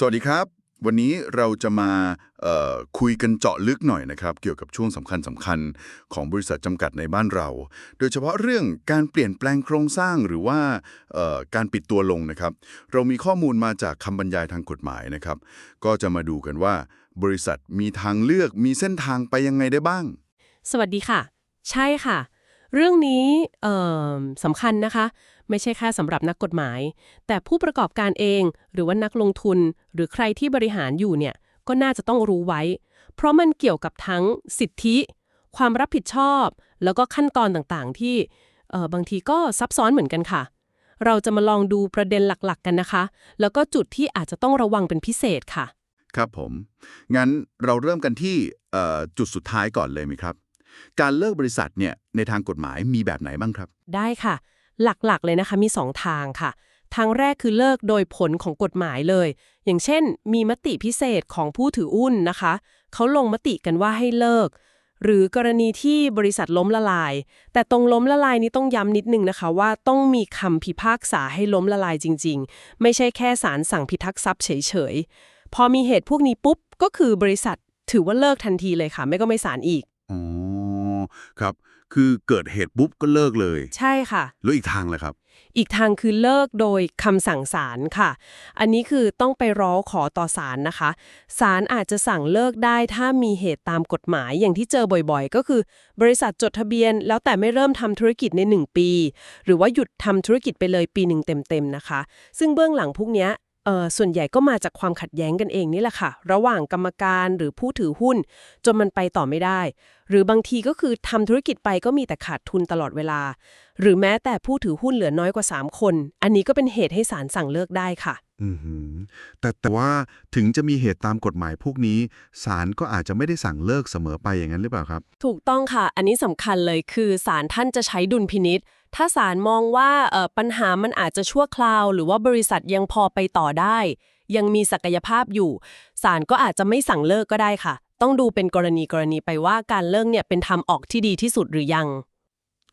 สวัสดีครับ วันนี้เราจะมาคุยกันเจาะลึกหน่อยนะครับ เกี่ยวกับช่วงสำคัญสำคัญของบริษัทจำกัดในบ้านเรา โดยเฉพาะเรื่องการเปลี่ยนแปลงโครงสร้างหรือว่าการปิดตัวลงนะครับ เรามีข้อมูลมาจากคำบรรยายทางกฎหมายนะครับ ก็จะมาดูกันว่า บริษัทมีทางเลือกมีเส้นทางไปยังไงได้บ้าง สวัสดีค่ะ ใช่ค่ะ เรื่องนี้สำคัญนะคะ ไม่ใช่แค่สำหรับนักกฎหมาย แต่ผู้ประกอบการเอง หรือว่านักลงทุน หรือใครที่บริหารอยู่เนี่ยก็น่าจะต้องรู้ไว้ เพราะมันเกี่ยวกับทั้งสิทธิ ความรับผิดชอบ แล้วก็ขั้นตอนต่างๆ ที่เอ่อบางทีก็ซับซ้อนเหมือนกันค่ะ เราจะมาลองดูประเด็นหลักๆ กันนะคะ แล้วก็จุดที่อาจจะต้องระวังเป็นพิเศษค่ะ ครับผม งั้นเราเริ่มกันที่เอ่อจุดสุดท้ายก่อนเลยไหมครับ การเลิกบริษัทเนี่ยในทางกฎหมายมีแบบไหนบ้างครับ ได้ค่ะ หลักๆ เลยนะคะมี 2 ทางค่ะ ทางแรกคือเลิกโดยผลของกฎหมายเลย อย่างเช่น มีมติพิเศษของผู้ถือหุ้นนะคะ เขาลงมติกันว่าให้เลิก หรือกรณีที่บริษัทล้มละลาย แต่ตรงล้มละลายนี้ต้องย้ำนิดนึงนะคะว่าต้องมีคำพิพากษาให้ล้มละลายจริง ๆ ไม่ใช่แค่ศาลสั่งพิทักษ์ทรัพย์เฉยๆ พอมีเหตุพวกนี้ปุ๊บก็คือบริษัทถือว่าเลิกทันทีเลยค่ะ ไม่ก็ไม่ศาลอีกอ๋อครับ คือเกิดเหตุปุ๊บก็เลิกเลย ใช่ค่ะ แล้วอีกทางเลยครับ อีกทางคือเลิกโดยคำสั่งศาลค่ะ อันนี้คือต้องไปร้องขอต่อศาลนะคะศาลอาจจะสั่งเลิกได้ถ้ามีเหตุตามกฎหมายอย่างที่เจอบ่อยๆ ก็คือ บริษัทจดทะเบียน แล้วแต่ไม่เริ่มทำธุรกิจใน 1 ปี หรือว่าหยุดทำธุรกิจไปเลยปีหนึ่งเต็มๆนะคะ ซึ่งเบื้องหลังพวกเนี้ย เออส่วนใหญ่ก็มาจากความขัดแย้งกันเองนี่แหละค่ะ ระหว่างกรรมการหรือผู้ถือหุ้น จนมันไปต่อไม่ได้ หรือบางทีก็คือทำธุรกิจไปก็มีแต่ขาดทุนตลอดเวลา หรือแม้แต่ผู้ถือหุ้นเหลือน้อยกว่า 3 คน อันนี้ก็เป็นเหตุให้ศาลสั่งเลิกได้ค่ะ อือหือแต่แต่ว่าถึงจะมีเหตุตามกฎหมายพวกนี้ศาลก็อาจจะไม่ได้สั่งเลิกเสมอไปอย่างนั้นหรือเปล่าครับ ถูกต้องค่ะ อันนี้สำคัญเลยคือศาลท่านจะใช้ดุลพินิษถ้าศาลมองว่าเอ่อปัญหามันอาจจะชั่วคราว หรือว่าบริษัทยังพอไปต่อได้ ยังมีศักยภาพอยู่ศาลก็อาจจะไม่สั่งเลิกก็ได้ค่ะ ต้องดูเป็นกรณีกรณีไปว่าการเลิกเนี่ยเป็นทางออกที่ดีที่สุดหรือยัง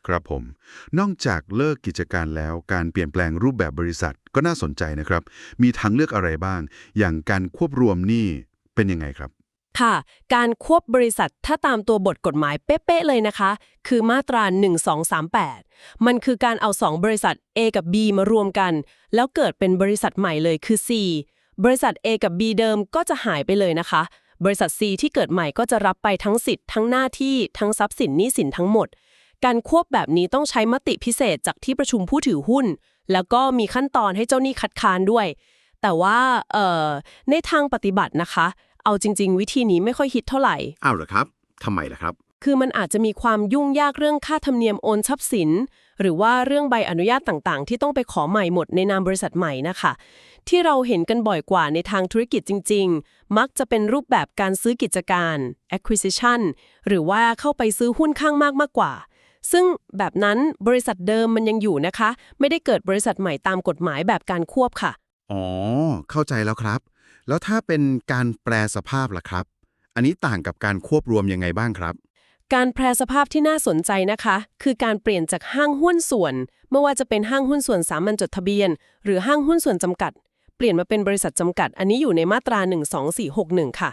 ครับผม นอกจากเลิกกิจการแล้วการเปลี่ยนแปลงรูปแบบบริษัทก็น่าสนใจนะครับ มีทางเลือกอะไรบ้าง อย่างการควบรวมนี่เป็นยังไงครับ ค่ะ การควบบริษัทถ้าตามตัวบทกฎหมายเป๊ะๆเลยนะคะ คือมาตรา 1238 มันคือการเอา 2 บริษัท A กับ B มารวมกัน แล้วเกิดเป็นบริษัทใหม่เลยคือ C บริษัท A กับ B เดิมก็จะหายไปเลยนะคะ บริษัท C ที่เกิดใหม่ก็จะรับไปทั้งสิทธิ์ทั้งหน้าที่ทั้งทรัพย์สินหนี้สินทั้งหมด การควบแบบนี้ต้องใช้มติพิเศษจากที่ประชุมผู้ถือหุ้น แล้วก็มีขั้นตอนให้เจ้าหนี้คัดค้านด้วย แต่ว่าเอ่อในทางปฏิบัตินะคะ เอาจริง ๆ วิธีนี้ไม่ค่อยฮิตเท่าไหร่อ้าวเหรอครับทำไมล่ะครับ คือมันอาจจะมีความยุ่งยากเรื่องค่าธรรมเนียมโอนทรัพย์สิน หรือว่าเรื่องใบอนุญาตต่างๆ ที่ต้องไปขอใหม่หมดในนามบริษัทใหม่นะคะ ที่เราเห็นกันบ่อยกว่าในทางธุรกิจจริง ๆ มักจะเป็นรูปแบบการซื้อกิจการ acquisition หรือว่าเข้าไปซื้อหุ้นข้างมากมากกว่า ซึ่งแบบนั้นบริษัทเดิมมันยังอยู่นะคะ ไม่ได้เกิดบริษัทใหม่ตามกฎหมายแบบการควบค่ะ อ๋อ เข้าใจแล้วครับ แล้วถ้าเป็นการแปลสภาพล่ะครับ อันนี้ต่างกับการควบรวมยังไงบ้างครับ การแปรสภาพที่น่าสนใจนะคะ คือการเปลี่ยนจากห้างหุ้นส่วนไม่ว่าจะเป็นห้างหุ้นส่วนสามัญจดทะเบียน หรือห้างหุ้นส่วนจำกัด เปลี่ยนมาเป็นบริษัทจำกัด อันนี้อยู่ในมาตรา 12461 ค่ะ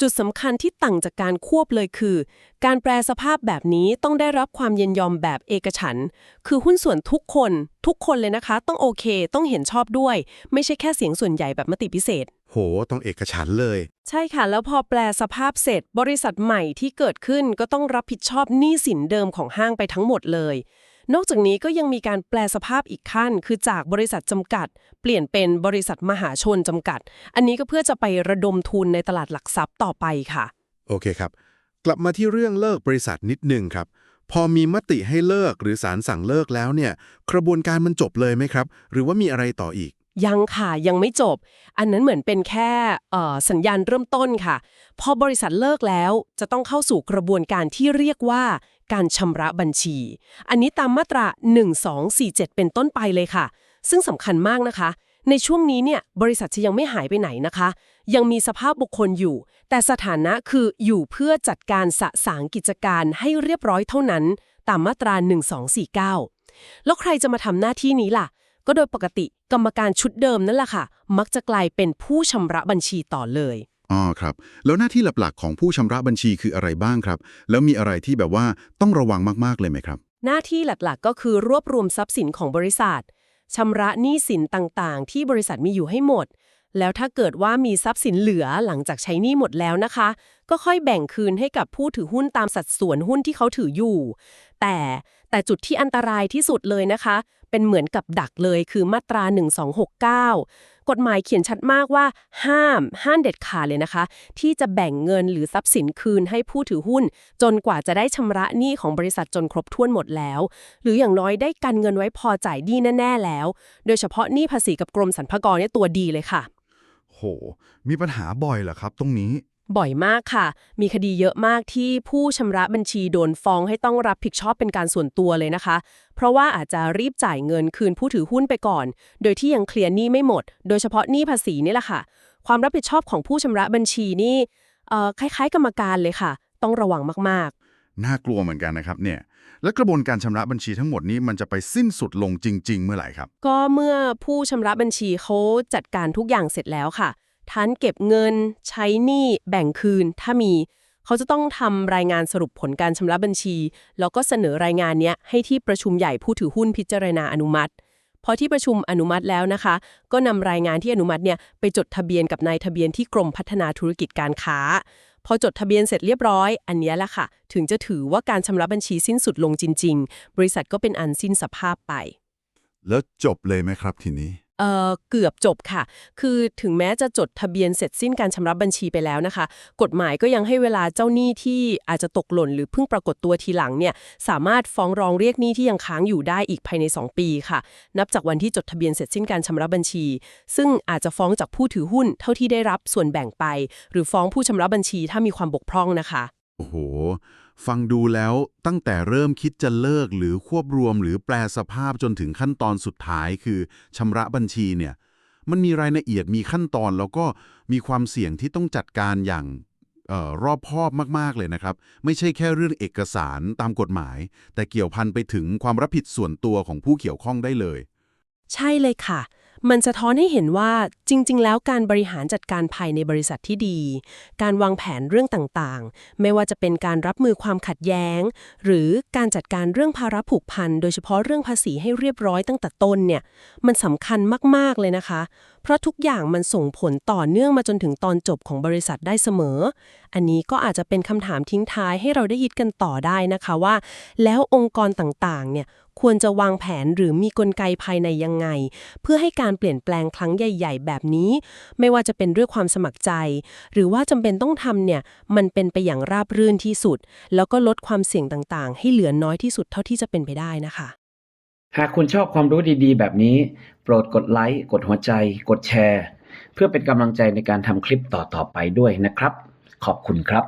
จุดสำคัญที่ต่างจากการควบเลยคือ การแปรสภาพแบบนี้ต้องได้รับความยินยอมแบบเอกฉันท์คือหุ้นส่วนทุกคน ทุกคนเลยนะคะ ต้องโอเค ต้องเห็นชอบด้วย ไม่ใช่แค่เสียงส่วนใหญ่แบบมติพิเศษ โห ต้องเอกฉันท์เลย ใช่ค่ะ แล้วพอแปลสภาพเสร็จ บริษัทใหม่ที่เกิดขึ้นก็ต้องรับผิดชอบหนี้สินเดิมของห้างไปทั้งหมดเลย นอกจากนี้ก็ยังมีการแปลสภาพอีกขั้น คือจากบริษัทจำกัด เปลี่ยนเป็นบริษัทมหาชนจำกัด อันนี้ก็เพื่อจะไประดมทุนในตลาดหลักทรัพย์ต่อไปค่ะ โอเคครับ กลับมาที่เรื่องเลิกบริษัทนิดนึงครับ พอมีมติให้เลิกหรือศาลสั่งเลิกแล้วเนี่ย กระบวนการมันจบเลยไหมครับ หรือว่ามีอะไรต่ออีกยังค่ะยังไม่จบ อันนั้นเหมือนเป็นแค่เอ่อสัญญาณเริ่มต้นค่ะ พอบริษัทเลิกแล้วจะต้องเข้าสู่กระบวนการที่เรียกว่า การชำระบัญชี อันนี้ตามมาตรา 1247 เป็นต้นไปเลยค่ะ ซึ่งสำคัญมากนะคะ ในช่วงนี้เนี่ยบริษัทจะยังไม่หายไปไหนนะคะ ยังมีสภาพบุคคลอยู่ แต่สถานะคืออยู่เพื่อจัดการสะสางกิจการให้เรียบร้อยเท่านั้น ตามมาตรา 1249 แล้วใครจะมาทำหน้าที่นี้ล่ะ ก็โดยปกติกรรมการชุดเดิมนั่นแหละค่ะ มักจะกลายเป็นผู้ชำระบัญชีต่อเลย อ๋อครับ แล้วหน้าที่หลักๆ ของผู้ชำระบัญชีคืออะไรบ้างครับ แล้วมีอะไรที่แบบว่าต้องระวังมากๆเลยไหมครับ หน้าที่หลักๆ ก็คือรวบรวมทรัพย์สินของบริษัทชำระหนี้สินต่างๆ ที่บริษัทมีอยู่ให้หมด แล้วถ้าเกิดว่ามีทรัพย์สินเหลือหลังจากใช้หนี้หมดแล้วนะคะ ก็ค่อยแบ่งคืนให้กับผู้ถือหุ้นตามสัดส่วนหุ้นที่เขาถืออยู่ แต่แต่จุดที่อันตรายที่สุดเลยนะคะ เป็นเหมือนกับดักเลยคือมาตรา 1269 กฎหมายเขียนชัดมากว่า ห้ามห้ามเด็ดขาดเลยนะคะ ที่จะแบ่งเงินหรือทรัพย์สินคืนให้ผู้ถือหุ้น จนกว่าจะได้ชำระหนี้ของบริษัทจนครบถ้วนหมดแล้ว หรืออย่างน้อยได้กันเงินไว้พอจ่ายหนี้แน่ ๆ แล้ว โดยเฉพาะหนี้ภาษีกับกรมสรรพากรเนี่ยตัวดีเลยค่ะ โห มีปัญหาบ่อยเหรอครับ ตรงนี้ บ่อยมากค่ะ มีคดีเยอะมากที่ผู้ชำระบัญชีโดนฟ้องให้ต้องรับผิดชอบเป็นการส่วนตัวเลยนะคะ เพราะว่าอาจจะรีบจ่ายเงินคืนผู้ถือหุ้นไปก่อน โดยที่ยังเคลียร์หนี้ไม่หมด โดยเฉพาะหนี้ภาษีนี่แหละค่ะ ความรับผิดชอบของผู้ชำระบัญชีนี่เอ่อคล้ายๆ กรรมการเลยค่ะ ต้องระวังมากๆ น่ากลัวเหมือนกันนะครับเนี่ยแล้วกระบวนการชำระบัญชีทั้งหมดนี้มันจะไปสิ้นสุดลงจริง ๆ เมื่อไหร่ครับ ก็เมื่อผู้ชำระบัญชีเขาจัดการทุกอย่างเสร็จแล้วค่ะ ทั้นเก็บเงิน ใช้หนี้แบ่งคืน ถ้ามี เขาจะต้องทำรายงานสรุปผลการชำระบัญชี แล้วก็เสนอรายงานเนี้ยให้ที่ประชุมใหญ่ผู้ถือหุ้นพิจารณาอนุมัติพอที่ประชุมอนุมัติแล้วนะคะ ก็นำรายงานที่อนุมัติเนี่ยไปจดทะเบียนกับนายทะเบียนที่กรมพัฒนาธุรกิจการค้า พอจดทะเบียนเสร็จเรียบร้อย อันนี้แหละค่ะ ถึงจะถือว่าการชำระบัญชีสิ้นสุดลงจริง ๆ บริษัทก็เป็นอันสิ้นสภาพไป แล้วจบเลยไหมครับทีนี้ เอ่อเกือบจบค่ะ คือถึงแม้จะจดทะเบียนเสร็จสิ้นการชำระบัญชีไปแล้วนะคะ กฎหมายก็ยังให้เวลาเจ้าหนี้ที่อาจจะตกหล่น หรือเพิ่งปรากฏตัวทีหลังเนี่ยสามารถฟ้องร้องเรียกหนี้ที่ยังค้างอยู่ได้อีกภายใน 2 ปีค่ะ นับจากวันที่จดทะเบียนเสร็จสิ้นการชำระบัญชี ซึ่งอาจจะฟ้องจากผู้ถือหุ้นเท่าที่ได้รับส่วนแบ่งไป หรือฟ้องผู้ชำระบัญชีถ้ามีความบกพร่องนะคะ โอ้โห ฟังดูแล้วตั้งแต่เริ่มคิดจะเลิกหรือควบรวมหรือแปลสภาพจนถึงขั้นตอนสุดท้ายคือชำระบัญชีเนี่ย มันมีรายละเอียดมีขั้นตอนแล้วก็มีความเสี่ยงที่ต้องจัดการอย่างออรอบคอบมาก ๆ เลยนะครับ ไม่ใช่แค่เรื่องเอกสารตามกฎหมาย แต่เกี่ยวพันไปถึงความรับผิดส่วนตัวของผู้เกี่ยวข้องได้เลย ใช่เลยค่ะ มันสะท้อนให้เห็นว่าจริง ๆ แล้วการบริหารจัดการภายในบริษัทที่ดี การวางแผนเรื่องต่างๆ ไม่ว่าจะเป็นการรับมือความขัดแย้ง หรือการจัดการเรื่องภาระผูกพัน โดยเฉพาะเรื่องภาษีให้เรียบร้อยตั้งแต่ต้นเนี่ย มันสำคัญมาก ๆ เลยนะคะ เพราะทุกอย่างมันส่งผลต่อเนื่องมาจนถึงตอนจบของบริษัทได้เสมอ อันนี้ก็อาจจะเป็นคำถามทิ้งท้ายให้เราได้ยิดกันต่อได้นะคะว่า แล้วองค์กรต่างๆ เนี่ย ควรจะวางแผนหรือมีกลไกภายในยังไง เพื่อให้การเปลี่ยนแปลงครั้งใหญ่ ๆ แบบนี้ ไม่ว่าจะเป็นด้วยความสมัครใจ หรือว่าจำเป็นต้องทำเนี่ยมันเป็นไปอย่างราบรื่นที่สุด แล้วก็ลดความเสี่ยงต่างๆ ให้เหลือน้อยที่สุดเท่าที่จะเป็นไปได้นะคะ หากคุณชอบความรู้ดีๆ แบบนี้ โปรดกดไลค์กดหัวใจ กดแชร์ เพื่อเป็นกำลังใจในการทำคลิปต่อๆไปด้วยนะครับ ขอบคุณครับ